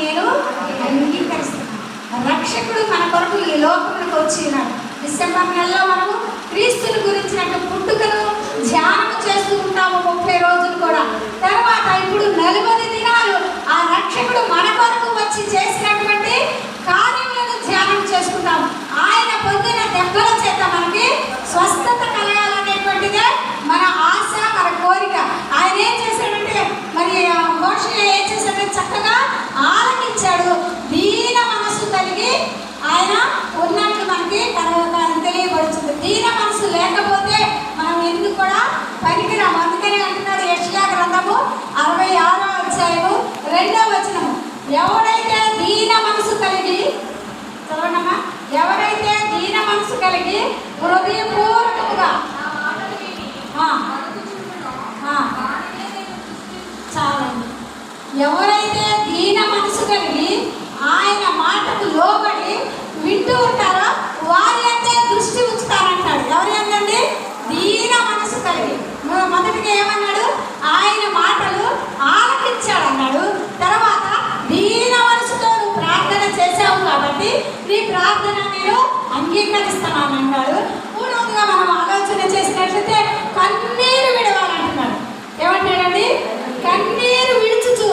నేను అంగీకరిస్తున్నాను రక్షకుడు మన కొరకు ఈ లోకములకు వచ్చినాడు. డిసెంబర్ నెలలో మనము క్రీస్తుని గురించినట్టు పుట్టుకను ధ్యానం చేస్తూ ఉంటాము ముప్పై రోజులు కూడా. తర్వాత ఇప్పుడు నలభై దినాలు ఆ రక్షకుడు మన కొరకు వచ్చి చేసినటువంటి కార్యములను ధ్యానం చేసుకుంటాము. ఆయన పొందిన దెబ్బల చేత మనకి స్వస్థత కలగాలనేటువంటిదే మన ఆశ మన కోరిక. ఆయన ఏం చేశాడు మరి మోషే ఏం చేశాడంటే చక్కగా ఆలకించాడు. దీన మనసు కలిగి ఆయన ఉన్నట్లు మనకి తెలియబడుతుంది దీన మనసు లేకపోతే మనం ఎందుకు కూడా పనికిరాము. అందుకని అంటున్నాడు యక్షయా గ్రంథము అరవై ఆరో అధ్యాయము రెండో వచనము. ఎవడైతే దీన మనసు కలిగి చదవనమ్మా ఎవరైతే దీన మనసు కలిగి హృదయపూర్వకముగా ఆ, ఆ, చాలండి ఎవరైతే దీన మనసు కలిగి ఆయన మాటకు లోబడి వింటూ ఉంటారో వారి అంటే దృష్టి ఉంచుతారంటాడు. ఎవరి అందండి? దీన మనసు కలిగి. మొదటిగా ఏమన్నాడు? ఆయన మాటలు ఆలకించాడు అన్నాడు తర్వాత దీన మనసుతో నువ్వు ప్రార్థన చేశావు కాబట్టి నీ ప్రార్థన నేను అంగీకరిస్తున్నాను అన్నాడు మూడవదిగా మనం ఆలోచన చేసినట్లయితే కన్నీరు విడవాలంటున్నాడు. ఏమంటాడండి? కన్నీరు విడుచుచు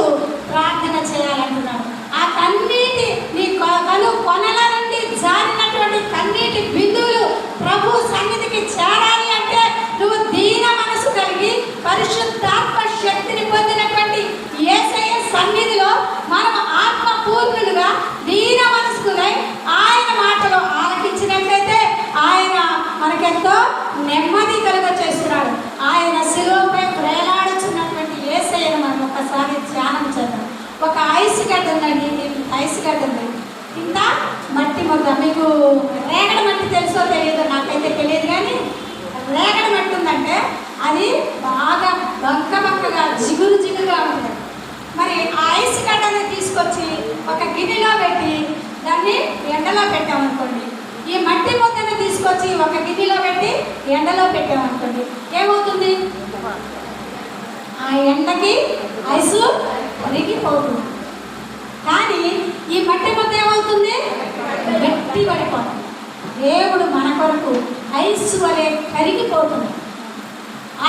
ప్రార్థన చేయాలంటున్నాడు ఆ కన్నీటి నీ కొ- కను కొనల నుండి జారినటువంటి కన్నీటి బిందువులు ప్రభు సన్నిధికి చేరాలి అంటే నువ్వు దీన మనసు కలిగి పరిశుద్ధాత్మ శక్తిని పొందినటువంటి ఏసయ్య సన్నిధిలో మనం ఆత్మ పూర్ణులుగా దీన మనస్కులై ఆయన మాటలు ఆలకించినట్లయితే ఆయన మనకెంతో నెమ్మది కలుగ చేస్తున్నాడు ఆయన శిలువపై ప్రేలాడుచున్నటువంటి ఏసయ్యను మనం ఒకసారి ధ్యానం చేద్దాం ఒక ఐస్ గడ్డ ఉందండి ఐస్ గడ్డ ఉంది కింద మట్టి మొక్క మీకు రేగడ మట్టి తెలుసో తెలియదో నాకైతే తెలియదు కానీ రేగడ మట్టి ఉందంటే అది బాగా బంక బంకగా జిగురు జిగురుగా ఉంటుంది. మరి ఆ ఐస్ గడ్డని తీసుకొచ్చి ఒక గిన్నెలో పెట్టి దాన్ని ఎండలో పెట్టామనుకోండి. ఈ మట్టి ముద్దను తీసుకొచ్చి ఒక గిన్నెలో పెట్టి ఎండలో పెట్టామనుకోండి. ఏమవుతుంది? ఆ ఎండకి ఐసు ఒరిగిపోతుంది కానీ ఈ మట్టి ముద్ద ఏమవుతుంది? గట్టి దేవుడు మన కొరకు ఐస్ వలె కరిగిపోతుంది.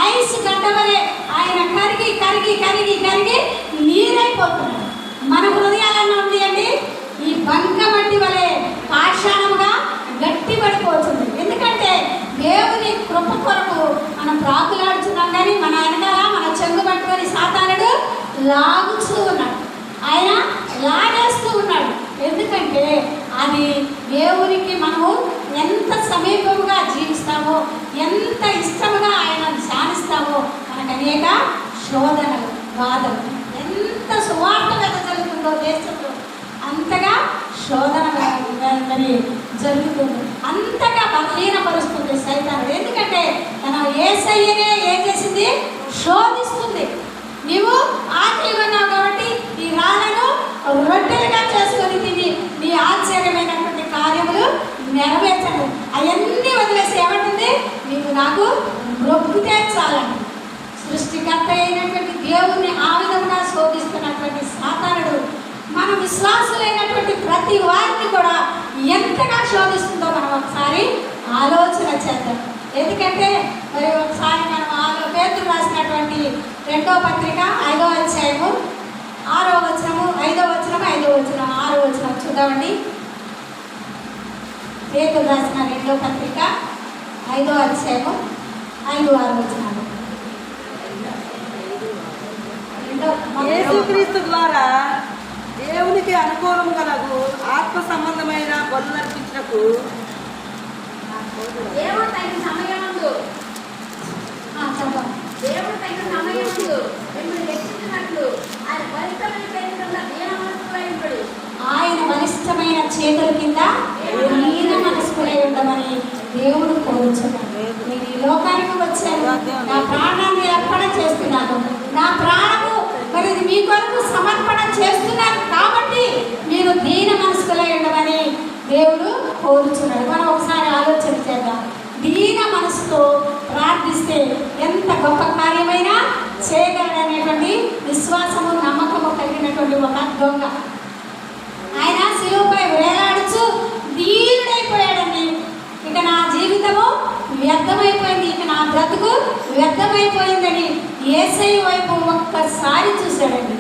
ఐస్ గడ్డ వలె ఆయన కరిగి కరిగి కరిగి కరిగి నీరైపోతున్నాడు మన హృదయాలలో ఉంది అండి ఈ బంక మట్టి వలె పాషాణముగా గట్టి పడిపోతుంది ఎందుకంటే దేవుని కృప కొరకు మనం ప్రాకులాడుతున్నాం కానీ మన వెనకాల మన చెంగు పట్టుకొని సాతానుడు లాగుతూ ఉన్నాడు. ఆయన లాగేస్తూ ఉన్నాడు. ఎందుకంటే అది దేవునికి మనము ఎంత సమీపముగా జీవిస్తామో ఎంత ఇష్టముగా ఆయన ధ్యానిస్తామో మనకు అనేక శోధనలు బాధలు. ఎంత సువార్త వెదజల్లుతుందో దేశంలో అంతగా శోధన మరి జరుగుతుంది. అంతగా బలహీనపరుస్తుంది సైతానుడు ఎందుకంటే తన ఏసయ్యనే ఏం చేసింది? శోధిస్తుంది నీవు ఆకలిగా ఉన్నావు కాబట్టి ఈ రాళ్ళను రొట్టెలుగా చేసుకొని తిని నీ ఆశ్చర్యమైనటువంటి కార్యములు నెరవేర్చండి అవన్నీ వదిలేసి ఏమంటుంది నీవు నాకు ఉంటే చాలండి. సృష్టికర్త అయినటువంటి దేవుణ్ణి ఆ విధంగా శోధిస్తున్నటువంటి సాతానుడు మన విశ్వాసులైనటువంటి ప్రతి వారిని కూడా ఎంతగా శోధిస్తుందో మనం ఒకసారి ఆలోచన చేద్దాం. ఎందుకంటే మరి ఒకసారి మనం ఆరో పేతులు రాసినటువంటి రెండో పత్రిక ఐదో అధ్యాయము ఆరో వచనము ఐదో వచనం ఐదో వచనం ఆరో వచనం చూద్దామండి. పేతులు రాసిన రెండో పత్రిక ఐదో అధ్యాయము ఐదు ఆరు వచనాలు రెండో యేసుక్రీస్తు ద్వారా దేవునికి అనుకూలం కలగు ఆత్మ సంబంధమైన బలు దేవుడు తగిన దేవుడు తగిన మిమ్మల్ని రక్షించినట్లు ఆయన పరిశ్రమల పేరు కింద దీన మనస్కులైనప్పుడు ఆయన బలిష్టమైన చేతుల కింద మనస్కులై ఉండమని దేవుడు కోరుచున్నాడు నా ప్రాణాన్ని అర్పణ చేస్తున్నాను. నా ప్రాణము మరి మీ కొరకు సమర్పణ చేస్తున్నాను. కాబట్టి మీరు దీన మనసులై ఉండమని దేవుడు కోరుచున్నాడు. మనం ఒకసారి ఆలోచన చేద్దాం. దీన మనసుతో ప్రార్థిస్తే ఎంత గొప్ప కార్యమైనా చేయగలడనేటువంటి విశ్వాసము నమ్మకము కలిగినటువంటి ఒక దొంగ. ఆయన శివుపై వేలాడుచు దీనుడైపోయాడు. ఇక నా జీవితము వ్యర్థమైపోయింది. ఇక నా బ్రతుకు వ్యర్థమైపోయిందని ఏసై వైపు ఒక్కసారి చూశాడండి.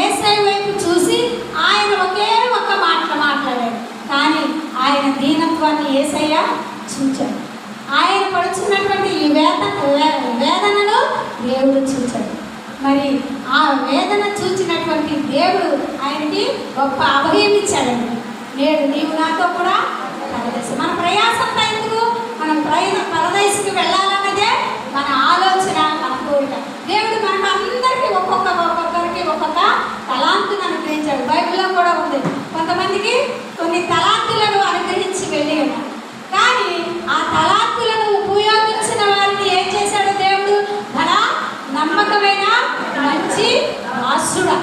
ఏసై వైపు చూసి ఆయన ఒకే ఒక్క మాట మాట్లాడాడు. కానీ ఆయన దీనత్వాన్ని ఏసయ్య చూచాడు. ఆయన పడుచున్నటువంటి ఈ వేదన వేదనను దేవుడు చూచాడు. మరి ఆ వేదన చూచినటువంటి దేవుడు ఆయనకి గొప్ప అభయం ఇచ్చాడండి. నేడు నీవు నాతో కూడా పరదేశం మన ప్రయాసంతా ఎందుకు? మనం ప్రయాణ పరదేశకి వెళ్ళాలన్నదే మన ఆలోచన మన కోరిక. దేవుడు మనకు అందరికీ ఒక్కొక్క ఒక్కొక్కరికి ఒక్కొక్క తలాంతును అనుగ్రహించాడు బైబిల్లో కూడా ఉంది కొంతమందికి కొన్ని తలాంతులను అనుగ్రహించి వెళ్ళి ఉన్నారు కానీ ఆ తలాంతులను ఉపయోగించిన వారిని ఏం చేశాడు దేవుడు బలా నమ్మకమైన మంచి దాసుడా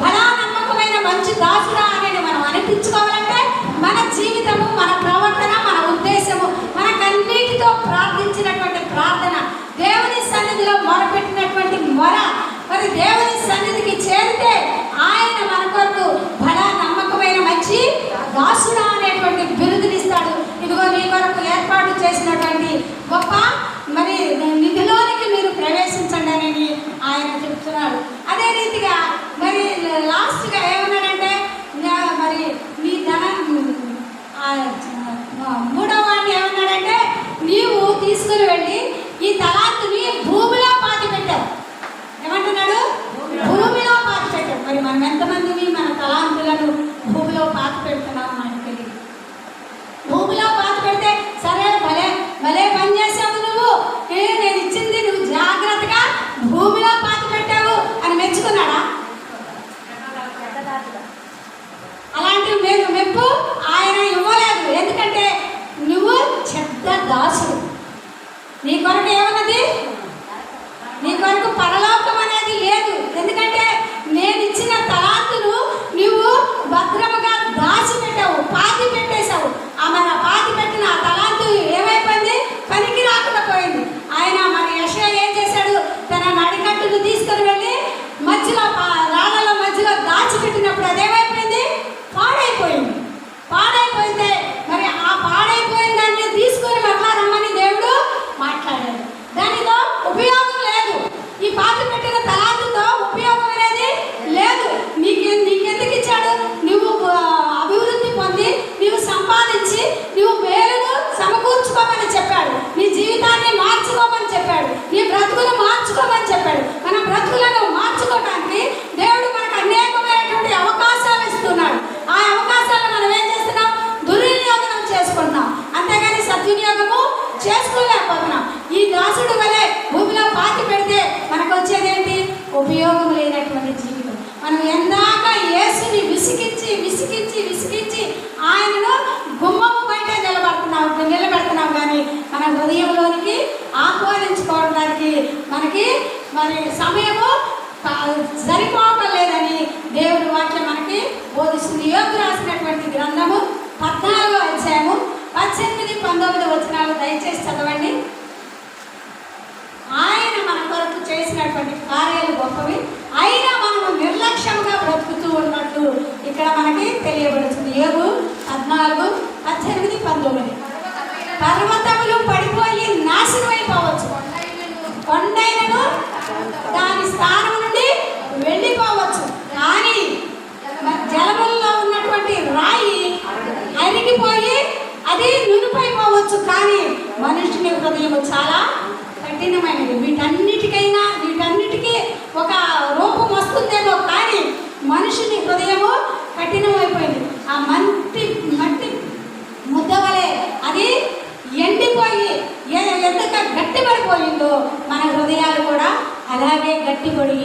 బలా నమ్మకమైన మంచి దాసుడా అనేది మనం అనిపించుకోవాలంటే మన జీవితము మన ప్రవర్తన మన ఉద్దేశము మనకన్నిటితో ప్రార్థించినటువంటి ప్రార్థన దేవుని సన్నిధిలో మొరపెట్టినటువంటి మొర మరి దేవుని సన్నిధికి చేరితే ఆయన మన కొరకు బలా నమ్మకమైన మంచి దాసుడా అనేటువంటి బిరుదునిస్తాడు ఇదిగో నీ కొరకు ఏర్పాటు చేసినటువంటి గొప్ప. మరి నిధిలోనికి మీరు ప్రవేశించండి అని ఆయన చెప్తున్నాడు. అదే రీతిగా మరి లాస్ట్గా ఏమన్నాడంటే మరి నీ ధనం మూడవ వాడిని ఏమన్నాడంటే నీవు తీసుకుని వెళ్ళి ఈ తలాంతుని భూమిలో పాతి పెట్టావు ఏమంటున్నాడు? భూమిలో పాతి పెట్టావు మరి మనం ఎంతమందిని మన తలాంతులను భూమిలో పాతి పెడుతున్నాం మనకు తెలియదు. భూమిలో పాతి పెడితే సరే భలే భలే మరి సమయము కా- సరిపోవటం లేదని దేవుడి వాక్యం మనకి బోధిస్తుంది. యోగు రాసినటువంటి గ్రంథము పద్నాలుగో అధ్యాయము పద్దెనిమిది పంతొమ్మిది వచనాలు దయచేసి చదవండి. ఆయన మన కొరకు చేసినటువంటి కార్యాలు గొప్పవి. అయినా మనము నిర్లక్ష్యంగా బ్రతుకుతూ ఉన్నట్లు ఇక్కడ మనకి తెలియబడుతుంది. యోగు పద్నాలుగు పద్దెనిమిది పంతొమ్మిది. పర్వతము దాని స్థానం నుండి వెళ్ళిపోవచ్చు. కానీ జలములలో ఉన్నటువంటి రాయి అరిగిపోయి అది నునుపైపోవచ్చు కానీ మనుషుని హృదయం చాలా కఠినమైనది. వీటన్నిటికైనా వీటన్నిటికీ ఒక రూపం వస్తుందేమో కానీ మనుషుని హృదయము కఠినమైపోయింది ఆ మట్టి మట్టి ముద్దవలే అది ఎండిపోయి ఎ- ఎందుక గట్టిపడిపోయిందో మన హృదయాలు కూడా అలాగే గట్టిపడి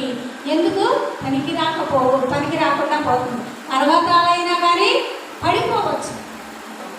ఎందుకు? పనికి రాకపో పనికి రాకుండా పోతుంది. పర్వతాలైనా కానీ పడిపోవచ్చు.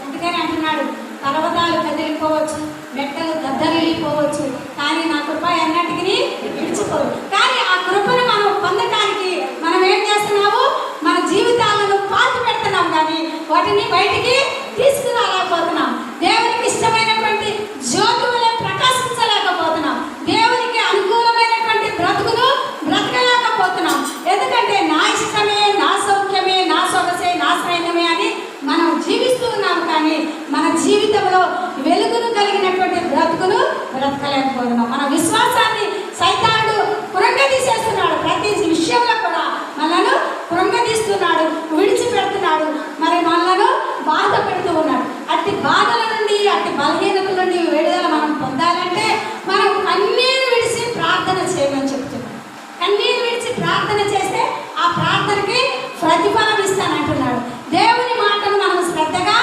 అందుకని అంటున్నాడు పర్వతాలు కదిలిపోవచ్చు మెట్టలు దద్దరిల్లిపోవచ్చు కానీ నా కృప ఎన్నటికి విడిచిపోదు. కానీ ఆ కృపను మనం పొందటానికి మనం ఏం చేస్తున్నాము? మన జీవితాలను పాతి పెడుతున్నాం కానీ వాటిని బయటికి తీసుకురాలేకపోతున్నాం దేవునికి ఇష్టమైనటువంటి జ్యోతి వలె ప్రకాశించలేకపోతున్నాం దేవునికి అనుకూలమైనటువంటి బ్రతుకును బ్రతకలేకపోతున్నాం ఎందుకంటే నా ఇష్టమే నా సౌఖ్యమే నా సొగసే నా సైన్యమే అని మనం జీవిస్తూ ఉన్నాం కానీ మన జీవితంలో వెలుగును కలిగినటువంటి బ్రతుకును బ్రతకలేకపోతున్నాం మన విశ్వాసాన్ని సైతానుడు కృంగదీసేస్తున్నాడు ప్రతి విషయంలో కూడా మనను కృంగదీస్తున్నాడు విడిచిపెడుతున్నాడు మరి మనలను బాధ పెడుతూ ఉన్నాడు అట్టి బాధల నుండి అట్టి బలహీనతల నుండి విడుదల మనం పొందాలంటే మనం కన్నీరు విడిచి ప్రార్థన చేయమని చెప్తున్నాడు కన్నీరు విడిచి ప్రార్థన చేస్తే ఆ ప్రార్థనకి ప్రతిఫలం ఇస్తానంటున్నాడు దేవుని మాటను మనం శ్రద్ధగా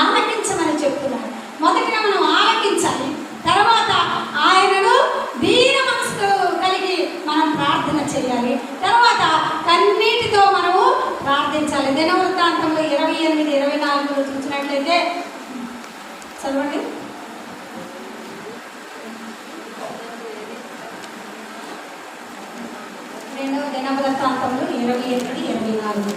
ఆలకించమని చెప్తున్నాడు మొదటిగా మనం ఆలకించాలి తర్వాత ఆయనను దీన మనసుతో కలిగి మనం ప్రార్థన చేయాలి తర్వాత కన్నీటితో మనము ప్రార్థించాలి దినవృత్తాంతంలో ఇరవై ఎనిమిది ఇరవై నాలుగులో చూసినట్లయితే చదవండి రెండవ ప్రాంతంలో ఇరవై ఎనిమిది ఇరవై నాలుగు.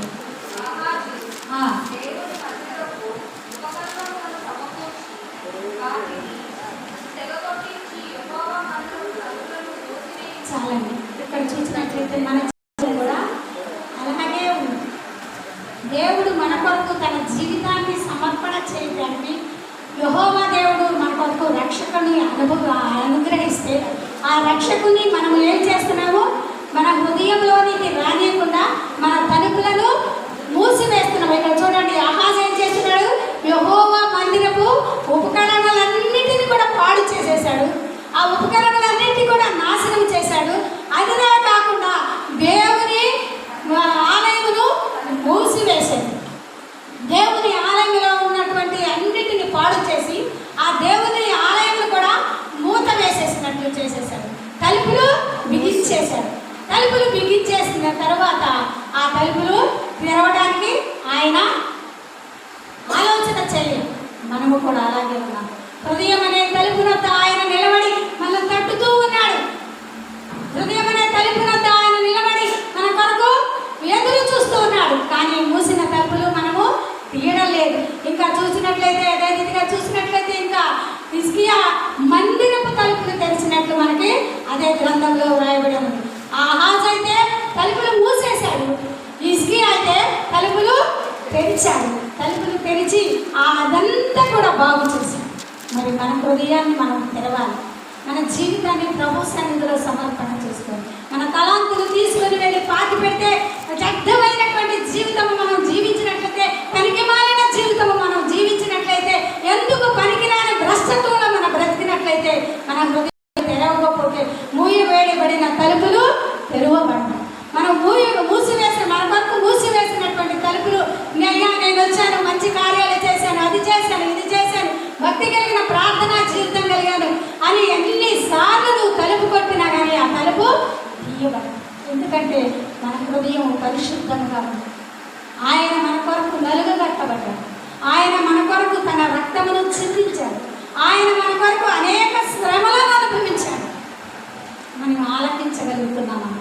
చాలండి. ఇక్కడ చూసినట్లయితే మన కూడా అలాగే ఉంది. దేవుడు మన కొరకు తన జీవితాన్ని సమర్పణ చేయడానికి యహోవా దేవుడు మన కొరకు రక్షకుని అనుభవ అనుగ్రహిస్తే ఆ రక్షకుని మనం ఏం చేస్తున్నాము? మన హృదయంలోనికి రానియకుండా మన తలుపులను మూసివేస్తున్నాం. ఇక్కడ చూడండి అహాజ్ ఏం చేస్తున్నాడు? యహోవా మందిరపు ఉపకరణాలన్నిటిని కూడా పాడు చేసేసాడు ఆ ఉపకరణాలన్నింటినీ కూడా నాశనం చేశాడు. అది నాకు దేవుని ఆ, ఆలయమును మూసివేశాడు దేవుని ఆలయంలో ఉన్నటువంటి అన్నిటిని పాడు చేసి ఆ దేవుని ఆలయంలో కూడా మూత వేసేసినట్లు చేసేసాడు తలుపులు బిగించేశాడు తలుపులు బిగించేసిన తర్వాత ఆ తలుపులు తెరవడానికి ఆయన ఆలోచన చేయాలి. మనము కూడా అలాగే ఉన్నాం. హృదయం అనే తలుపునొద్ద ఆయన నిలబడి మనం తట్టుతూ ఉన్నాడు. హృదయం అనే తలుపునొద్ద ఆయన నిలబడి మన కొరకు ఎదురు చూస్తూ ఉన్నాడు. కానీ మూసిన తలుపులు మనము తీయడం లేదు. ఇంకా చూసినట్లయితే అదే రీతిగా చూసినట్లయితే ఇంకా ఇస్కియా మందిరపు తలుపులు తెరిచినట్లు మనకి అదే గ్రంథంలో వ్రాయబడి ఉంది. ఆహా అయితే తలుపులు మూసేశాడు ఇస్కియా అయితే తలుపులు తెరిచాడు తలుపులు తెరిచి ఆ అదంతా కూడా బాగు చేశాడు. మరి మన హృదయాన్ని మనం తెరవాలి. మన జీవితాన్ని ప్రభు సన్నిధిలో సమర్పణ చేసుకోవాలి. మన తలాంతులు తీసుకొని వెళ్ళి పాతి పెడితే వ్యర్థమైనటువంటి జీవితం మనం జీవించినట్లయితే పనికిమాలిన జీవితం మనం జీవించినట్లయితే ఎందుకు పనికిరాని భ్రష్టత్వంలో మనం బ్రతికినట్లయితే మన హృదయం తెరవకపోతే మూయవేయబడిన తలుపులు తెరవబడతాయి మనం మూయ మూసివేసిన మన కొరకు మూసివేసినటువంటి తలుపులు అయ్యా నేను వచ్చాను మంచి కార్యాలు చేశాను అది చేశాను ఇది చేశాను భక్తి కలిగిన ప్రార్థనా జీవితం కలిగాను అని సార్లు నువ్వు తలుపు కొట్టినా కానీ ఆ తలుపు తీయబడదు. ఎందుకంటే మన హృదయం పరిశుద్ధంగా ఉంది. ఆయన మన కొరకు నలుగు కట్టబడ్డాడు ఆయన మన కొరకు తన రక్తమును చిందించాడు. ఆయన మన కొరకు అనేక శ్రమలను అనుభవించాడు. మనం ఆలకించగలుగుతున్నామా?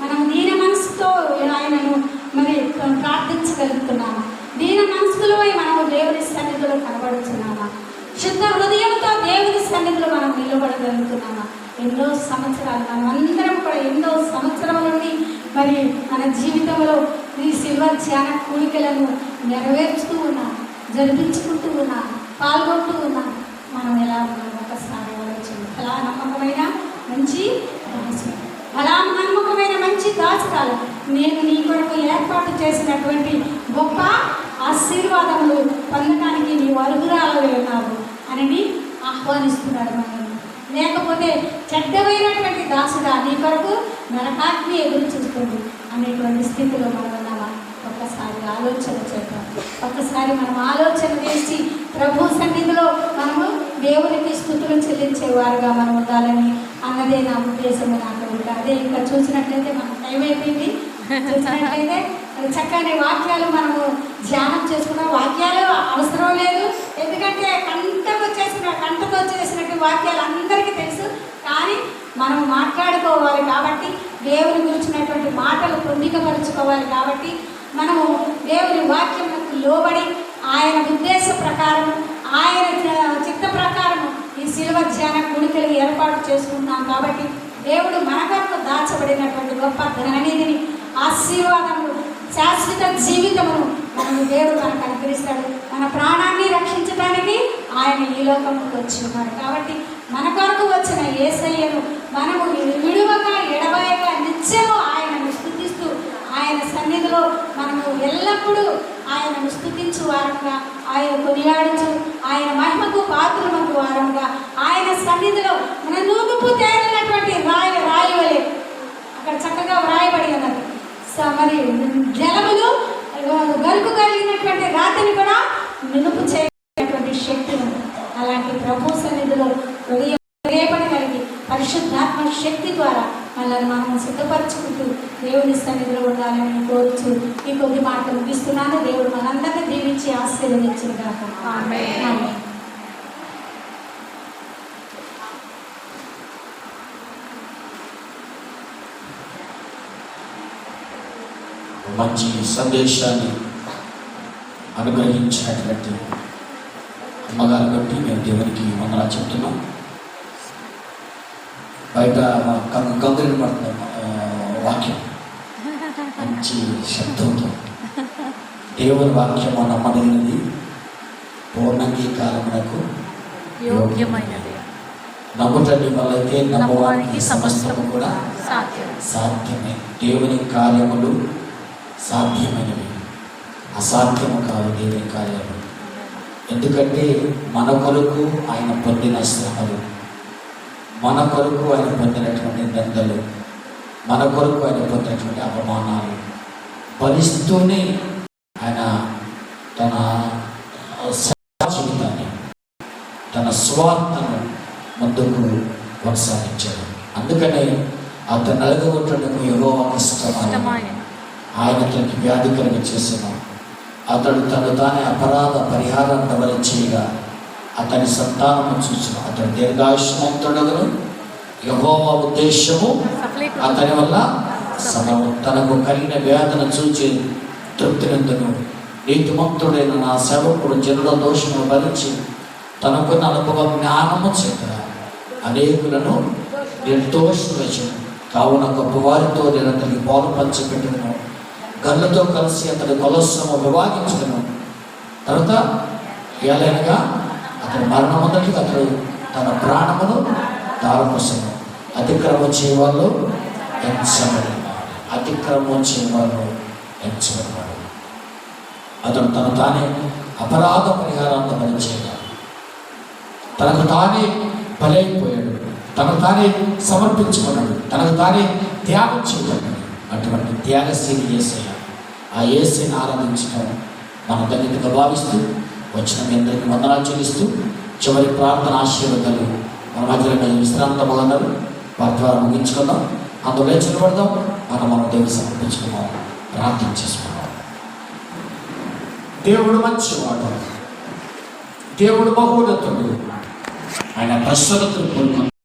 మనం దీన మనసుతో ఆయనను మరి ప్రార్థించగలుగుతున్నామా? దీన మనసులో మనం దేవుని సన్నిధిలో కనబడుతున్నామా? శుద్ధ హృదయంతో దేవుని సన్నిధిలో మనం నిలబడగలుగుతున్నామా? ఎన్నో సంవత్సరాలు మనం అందరం కూడా ఎన్నో సంవత్సరాల నుండి మరి మన జీవితంలో ఈ సిల్వర్ ధ్యాన కోరికలను నెరవేర్చుతూ ఉన్నాం జరిపించుకుంటూ ఉన్నాం పాల్గొంటూ ఉన్నాం. మనం ఎలా ఉన్నాం? ఒకసారి ఆలోచన ఎలా నమ్మకమైన మంచి దాసుడు. అలా నమ్మకమైన మంచి దాచురాలు నేను నీ కొరకు ఏర్పాటు చేసినటువంటి గొప్ప ఆశీర్వాదములు పొందడానికి నీ అరుగురాలు ఉన్నావు. అని ఆహ్వానిస్తున్నాడు మనల్ని. లేకపోతే చెడ్డమైనటువంటి దాసుడా నీ కొరకు నరకాగ్ని ఎదురు చూస్తుంది అనేటువంటి స్థితిలో మనం ఉన్నామా? ఒక్కసారి ఆలోచన చేద్దాం. ఒక్కసారి మనం ఆలోచన చేసి ప్రభు సన్నిధిలో మనము దేవునికి స్థుతులు చెల్లించేవారుగా మనం ఉండాలని అన్నదే నా ఉద్దేశం నాకు కోరిక అదే ఇంకా చూసినట్లయితే మనం టైం అయిపోయింది. చూసినట్లయితే చక్కని వాక్యాలు మనము ధ్యానం చేసుకున్నాం వాక్యాలు అవసరం లేదు. ఎందుకంటే కంటకు వచ్చేసిన కంటతో చేసినట్టు వాక్యాలు అందరికీ తెలుసు. కానీ మనం మాట్లాడుకోవాలి కాబట్టి దేవుని గురించినటువంటి మాటలు పొందికపరుచుకోవాలి కాబట్టి మనము దేవుని వాక్యములకు లోబడి ఆయన ఉద్దేశ ప్రకారం ఆయన చిత్త ప్రకారం ఈ శిల్వ ధ్యాన కుడికలు ఏర్పాటు చేసుకుంటున్నాం కాబట్టి దేవుడు మన దాచబడినటువంటి గొప్ప ధననిధిని ఆశీర్వాదములు శాశ్వత జీవితమును మనము దేవుడు మనకు అనుగ్రహిస్తాడు. మన ప్రాణాన్ని రక్షించడానికి ఆయన ఈ లోకంలోకి వచ్చి ఉన్నారు కాబట్టి మన కొరకు వచ్చిన ఏసయ్యను మనము విడువక ఎడబాయక నిత్యము ఆయనను స్థుతిస్తూ ఆయన సన్నిధిలో మనము ఎల్లప్పుడూ ఆయనను స్థుతించు వారంగా ఆయన కొనియాడుచు ఆయన మహిమకు పాత్రమకు వారంగా ఆయన సన్నిధిలో మన నూగుపు తేలినటువంటి రాయి రాయి వలె అక్కడ చక్కగా వ్రాయబడి ఉన్నది. మరి జలములు గరుకు కలిగినటువంటి రాతిని కూడా నునుపు చేయటువంటి శక్తి ఉంది. అలాంటి ప్రభు సన్నిధిలో హృదయ కలిగి పరిశుద్ధాత్మ శక్తి ద్వారా మనల్ని మనం సిద్ధపరచుకుంటూ దేవుని సన్నిధిలో ఉండాలని కోరుచు ఈ కొద్ది మాటలు ముగిస్తున్నాను. దేవుడు మనందరినీ దీవించి ఆశీర్వదించిన కాక మంచి సందేశాన్ని అనుగ్రహించినటువంటి అమ్మగారు బట్టి మేము దేవునికి వందనా చెప్తున్నాం. బయట కంగులు పడుతున్నాం వాక్యం. మంచి శబ్దంతో. దేవుని వాక్యము నమ్మదగినది. పూర్ణంగీకారమునకు యోగ్యమైనది. వల్లైతే నమ్మవానికి నమ్మవానికి సమస్తము కూడా సాధ్యం సాధ్యమే. దేవుని కార్యములు సాధ్యమైనవి. అసాధ్యము కాదు దేవుని కార్యాలు ఎందుకంటే మన కొరకు ఆయన పొందిన శ్రమలు మన కొరకు ఆయన పొందినటువంటి నిందలు మన కొరకు ఆయన పొందినటువంటి అవమానాలు భరిస్తూనే ఆయన తన జీవితాన్ని తన స్వార్థను ముందుకు కొనసాగించాడు. అందుకనే అతను నలగొట్టడానికి ఎవరో ఇష్టమైన ఆయన అతనికి వ్యాధి కలిగి చేసిన అతడు తను తానే అపరాధ పరిహారాన్ని వల్ల చేయగా అతని సంతానము చూసిన అతడు దీర్ఘాయుష్మంతుడగను. యహోవా ఉద్దేశము అతని వల్ల సమము తనకు కలిగిన వేదన చూచి తృప్తినందును. నీతిమంతుడైన నా సేవకుడు జనుల దోషము భరించి తనకున్న అనుభవ జ్ఞానము చేత అనేకులను నిర్దోషులు కావున గొప్పవారితో నేను అతనికి పాలు పంచిపెట్టను గన్నుతో కలిసి అతడు కొలస్సును విభాగించను తర్వాత ఏలైనగా అతని మరణముందటి అతడు తన ప్రాణమును దారపోసను. అతిక్రమం చేయవాళ్ళు ఎంచబడి అతిక్రమం చేయవాళ్ళు ఎంచబడినాడు అతడు తను తానే అపరాధ పరిహారాన్ని భరించేగా తనకు తానే బలైపోయాడు. తనకు తానే సమర్పించుకున్నాడు. తనకు తానే త్యాగం చేయడం అటువంటి త్యాగశీలి చేసే ఆ ఏసీని ఆరాధించడం మన ధన్యతగా భావిస్తూ వచ్చిన మీ అందరికీ వందనాలు చెల్లిస్తూ చివరి ప్రార్థన ఆశీర్వదాలు మన మధ్యలో విశ్రాంత విశ్రాంతముగా వారి ద్వారా ముగించుకుందాం. అందులో నిలబడదాం. మనం మనం దేవుని సమర్పించుకుందాం. ప్రార్థన చేసుకుందాం. దేవుడు మంచివాడు. దేవుడు బహుళతుడు ఆయన ప్రశ్నలతో కోరుకున్నాడు